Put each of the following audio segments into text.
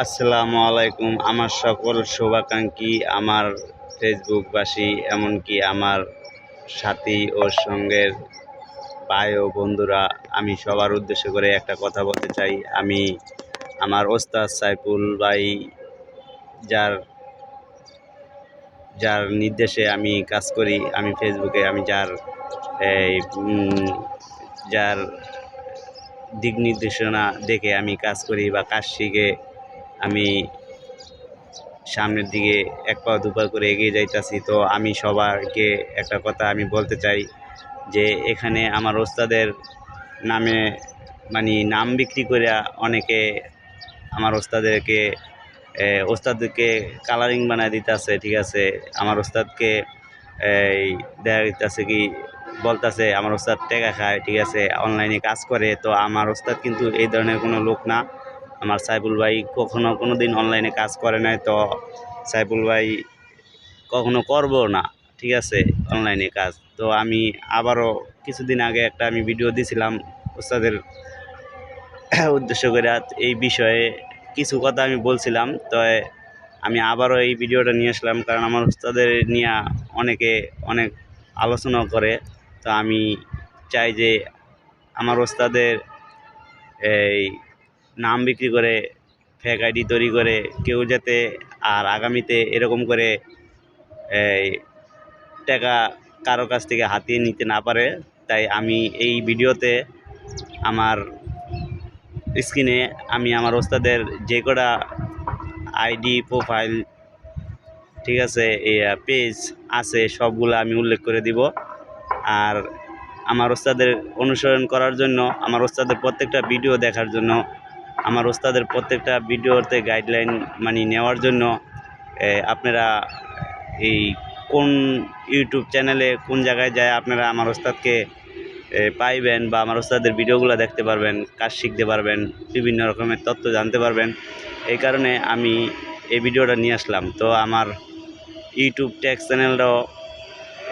আসসালামু আলাইকুম। আমার সকল শুভাকাঙ্ক্ষী, আমার ফেসবুকবাসী, এমনকি আমার সাথী ও সঙ্গের ভাই ও বন্ধুরা, আমি সবার উদ্দেশ্য করে একটা কথা বলতে চাই। আমি আমার ওস্তাদ সাইফুল ভাই, যার যার নির্দেশে আমি কাজ করি, আমি ফেসবুকে, আমি যার, এই যার দিক নির্দেশনা দেখে আমি কাজ করি বা কাজ শিখে আমি সামনের দিকে এক পা দু পা করে এগিয়ে যাইতাছি। তো আমি সবারকে একটা কথা আমি বলতে চাই যে, এখানে আমার ওস্তাদের নামে মানে নাম বিক্রি করে অনেকে আমার ওস্তাদেরকে ওস্তাদকে কালারিং বানায় দিতেছে, ঠিক আছে? আমার ওস্তাদকে এই দেখা দিতেছে কি, বলতাছে আমার ওস্তাদ টেকা খায়, ঠিক আছে? অনলাইনে কাজ করে। তো আমার ওস্তাদ কিন্তু এই ধরনের কোনো লোক না। আমার সাইফুল ভাই কখনো কোনো দিন অনলাইনে কাজ করে নাই, তো সাইফুল ভাই কখনো করব না, ঠিক আছে অনলাইনে কাজ। তো আমি আবারও কিছুদিন আগে একটা আমি ভিডিও দিয়েছিলাম ওস্তাদের উদ্দেশ্য করে এই বিষয়ে কিছু কথা আমি বলছিলাম, তো আমি আবারও এই ভিডিওটা নিয়ে আসলাম কারণ আমার ওস্তাদের নিয়ে অনেকে অনেক আলোচনা করে। তো আমি চাই যে আমার ওস্তাদের এই নাম বিক্রি করে ফেক আইডি তৈরি করে, কেউ যাতে আর আগামীতে এরকম করে, এই, টাকা কারও কাছ থেকে হাতিয়ে নিতে না পারে। তাই আমি এই ভিডিওতে আমার স্ক্রিনে আমি আমার ওস্তাদের যে কটা আইডি প্রোফাইল ঠিক আছে পেজ আছে, সবগুলো আমি উল্লেখ করে দিব। আর আমার ওস্তাদের অনুসরণ করার জন্য, আমার ওস্তাদের প্রত্যেকটা ভিডিও দেখার জন্য আমার ওস্তাদের প্রত্যেকটা ভিডিওতে গাইডলাইন মানে নেওয়ার জন্য আপনারা এই কোন ইউটিউব চ্যানেলে কোন জায়গায় যায় আপনারা আমার ওস্তাদকে পাইবেন বা আমার ওস্তাদের ভিডিওগুলো দেখতে পারবেন, কাজ শিখতে পারবেন, বিভিন্ন রকমের তথ্য জানতে পারবেন। এই কারণে আমি এই ভিডিওটা নিয়ে আসলাম। তো আমার ইউটিউব ট্যাক্স চ্যানেলটাও,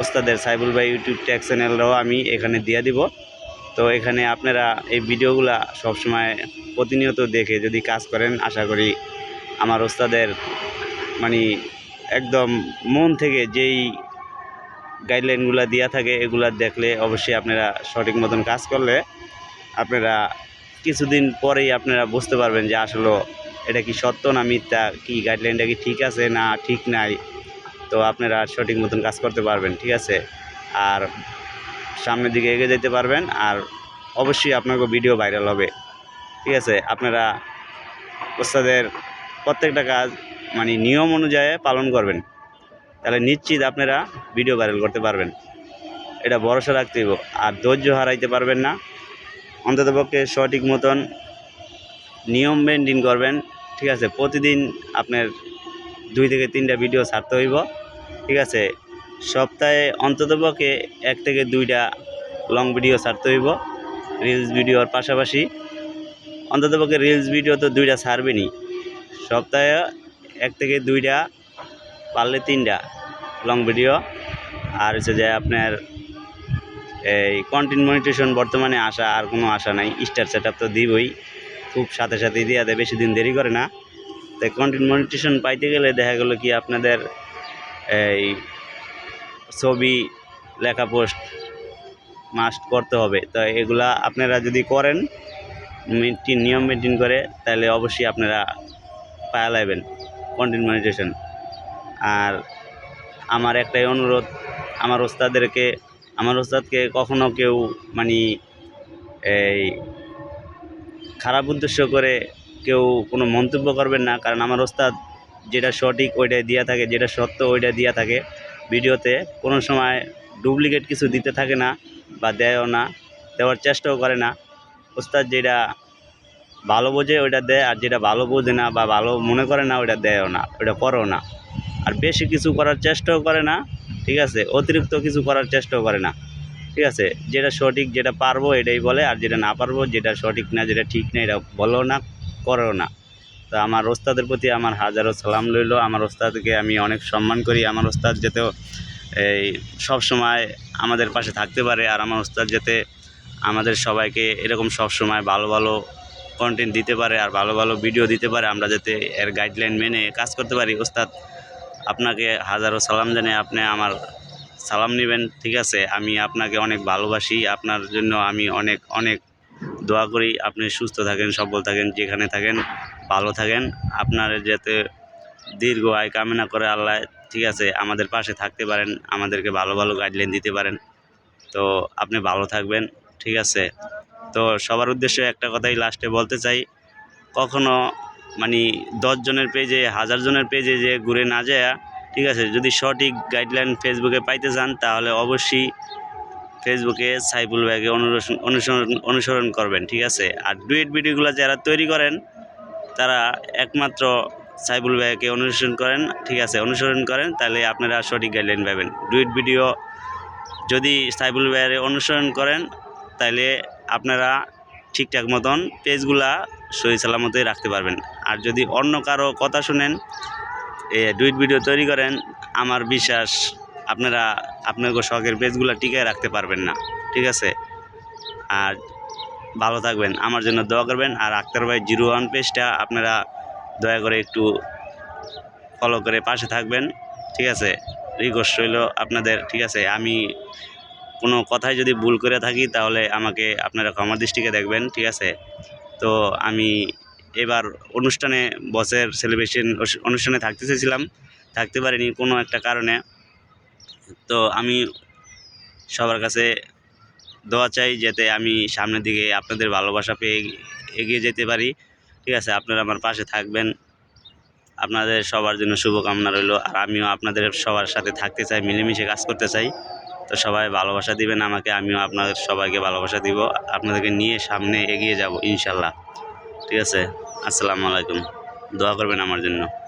ওস্তাদের সাইবুল ভাই ইউটিউব ট্যাক্স চ্যানেলটাও আমি এখানে দিয়ে দিব। তো এখানে আপনারা এই ভিডিওগুলা সবসময় প্রতিনিয়ত দেখে যদি কাজ করেন, আশা করি আমার ওস্তাদের মানে একদম মন থেকে যেই গাইডলাইনগুলো দেওয়া থাকে, এগুলা দেখলে অবশ্যই আপনারা সঠিক মতন কাজ করলে আপনারা কিছুদিন পরেই আপনারা বুঝতে পারবেন যে আসলে এটা কি সত্য না মিথ্যা, কি গাইডলাইনটা কি ঠিক আছে না ঠিক নাই। তো আপনারা সঠিক মতন কাজ করতে পারবেন, ঠিক আছে? আর সামনের দিকে এগিয়ে যেতে পারবেন আর অবশ্যই আপনাকে ভিডিও ভাইরাল হবে। ঠিক আছে? আপনারা ওস্তাদের প্রত্যেকটা কাজ মানে নিয়ম অনুযায়ী পালন করবেন। তাহলে নিশ্চিত আপনারা ভিডিও ভাইরাল করতে পারবেন। এটা ভরসা রাখতে হইব। আর ধৈর্য হারাইতে পারবেন না। অন্ততপক্ষে সঠিক মতন নিয়ম মেনটেন করবেন। ঠিক আছে? প্রতিদিন আপনার দুই থেকে তিনটা ভিডিও ছাড়তে হইব। ঠিক আছে? সপ্তাহে অন্ততপক্ষে এক থেকে দুইটা লং ভিডিও ছাড়তে হইব। রিলস ভিডিওর পাশাপাশি অন্ততপক্ষে রিলস ভিডিও তো দুইটা ছাড়বেনই। সপ্তাহে এক থেকে দুইটা, পারলে তিনটা লং ভিডিও আর হচ্ছে যে আপনার এই কন্টেন্ট মনিটেশন বর্তমানে আসা আর কোনো আশা নাই। স্টার সেট তো দিবই। খুব সাথে সাথে দিয়ে দেয়, বেশি দিন দেরি করে না। তাই কন্টেন্ট মনিটেশন পাইতে গেলে দেখা গেলো কি আপনাদের এই ছবি, লেখা পোস্ট মাস্ট করতে হবে। তো এগুলা আপনারা যদি করেন মেনটেন নিয়ম মেনটেন করে, তাহলে অবশ্যই আপনারা পায়া লাইবেন কন্টেন্ট মনিটেশন আর আমার একটাই অনুরোধ, আমার ওস্তাদেরকে আমার ওস্তাদকে কখনো কেউ মানে এই খারাপ উদ্দেশ্য করে কেউ কোনো মন্তব্য করবেন না, কারণ আমার ওস্তাদ যেটা সঠিক ওইটাই দিয়া থাকে, যেটা সত্য ওইটা দিয়া থাকে। ভিডিওতে কোনো সময় ডুপ্লিকেট কিছু দিতে থাকে না বা দেয়ও না, দেওয়ার চেষ্টাও করে না। ওস্তাদ যেটা ভালো বোঝে ওইটা দেয়, আর যেটা ভালো বোঝে না বা ভালো মনে করে না ওইটা দেয়ও না, ওইটা করেও না। আর বেশি কিছু করার চেষ্টাও করে না, ঠিক আছে? অতিরিক্ত কিছু করার চেষ্টাও করে না, ঠিক আছে? যেটা সঠিক, যেটা পারব এটাই বলে, আর যেটা না পারব, যেটা সঠিক না, যেটা ঠিক না, এটা বলো না করো না। তো আমার ওস্তাদের প্রতি আমার হাজারো সালাম রইল। আমার ওস্তাদকে আমি অনেক সম্মান করি। আমার ওস্তাদ যাতে এই সব সময় আমাদের পাশে থাকতে পারে আর আমার ওস্তাদ যাতে আমাদের সবাইকে এরকম সব সময় ভালো ভালো কন্টেন্ট দিতে পারে আর ভালো ভালো ভিডিও দিতে পারে। আমরা যাতে এর গাইডলাইন মেনে কাজ করতে পারি। ওস্তাদ, আপনাকে হাজারো সালাম জানিয়ে আপনি আমার সালাম নেবেন, ঠিক আছে? আমি আপনাকে অনেক ভালোবাসি। আপনার জন্য আমি অনেক অনেক দোয়া করি আপনি সুস্থ থাকেন, সবল থাকেন, যেখানে থাকেন, ভালো থাকেন। আপনার যাতে দীর্ঘ আয় কামনা করে আল্লাহ, ঠিক আছে, আমাদের পাশে থাকতে পারেন, আমাদেরকে ভালো ভালো গাইডলাইন দিতে পারেন। তো আপনি ভালো থাকবেন, ঠিক আছে। তো সবার উদ্দেশ্যে একটা কথাই লাস্টে বলতে চাই, কখনো মানে দশজনের পেজে হাজার জনের পেজে যে ঘুরে না যায়, ঠিক আছে, যদি সঠিক গাইডলাইন ফেসবুকে পাইতে চান, তাহলে অবশ্যই ফেসবুকে সাইফুল ভাইকে অনুসরণ অনুসরণ অনুসরণ করবেন, ঠিক আছে? আর ডুয়েট ভিডিওগুলো যারা তৈরি করেন, তারা একমাত্র সাইফুল ভাইকে অনুসরণ করেন, ঠিক আছে? অনুসরণ করেন, তাহলে আপনারা সঠিক গাইডলাইন পাবেন। ডুয়েট ভিডিও যদি সাইফুল ভাইয়ের অনুসরণ করেন, তাহলে আপনারা ঠিকঠাক মতন পেজগুলা সহি সালামতই রাখতে পারবেন। আর যদি অন্য কারও কথা শুনেন, এ ডুইট ভিডিও তৈরি করেন, আমার বিশ্বাস আপনারা, আপনার শখের পেজগুলো টিকায় রাখতে পারবেন না, ঠিক আছে? আর ভালো থাকবেন, আমার জন্য দোয়া করবেন, আর আক্তার ভাই জিরো ওয়ান পেজটা আপনারা দয়া করে একটু ফলো করে পাশে থাকবেন, ঠিক আছে? রিকোয়েস্ট রইল আপনাদের, ঠিক আছে? আমি কোনো কথায় যদি ভুল করে থাকি, তাহলে আমাকে আপনারা ক্ষমা দৃষ্টিকে দেখবেন, ঠিক আছে? তো আমি এবার অনুষ্ঠানে, বসের সেলিব্রেশন অনুষ্ঠানে থাকতে চেয়েছিলাম, থাকতে পারিনি কোনো একটা কারণে। তো আমি সবার কাছে দোয়া চাই যাতে আমি সামনের দিকে আপনাদের ভালোবাসা পেয়ে এগিয়ে যেতে পারি। ঠিক আছে, আপনারা আমার পাশে থাকবেন। আপনাদের সবার জন্য শুভকামনা রইল। আর আমিও আপনাদের সবার সাথে থাকতে চাই, মিলেমিশে কাজ করতে চাই। তো সবাই ভালোবাসা দিবেন আমাকে, আমিও আপনাদের সবাইকে ভালোবাসা দিব। আপনাদেরকে নিয়ে সামনে এগিয়ে যাব, ইনশাল্লাহ। ঠিক আছে, আসসালামু আলাইকুম। দোয়া করবেন আমার জন্য।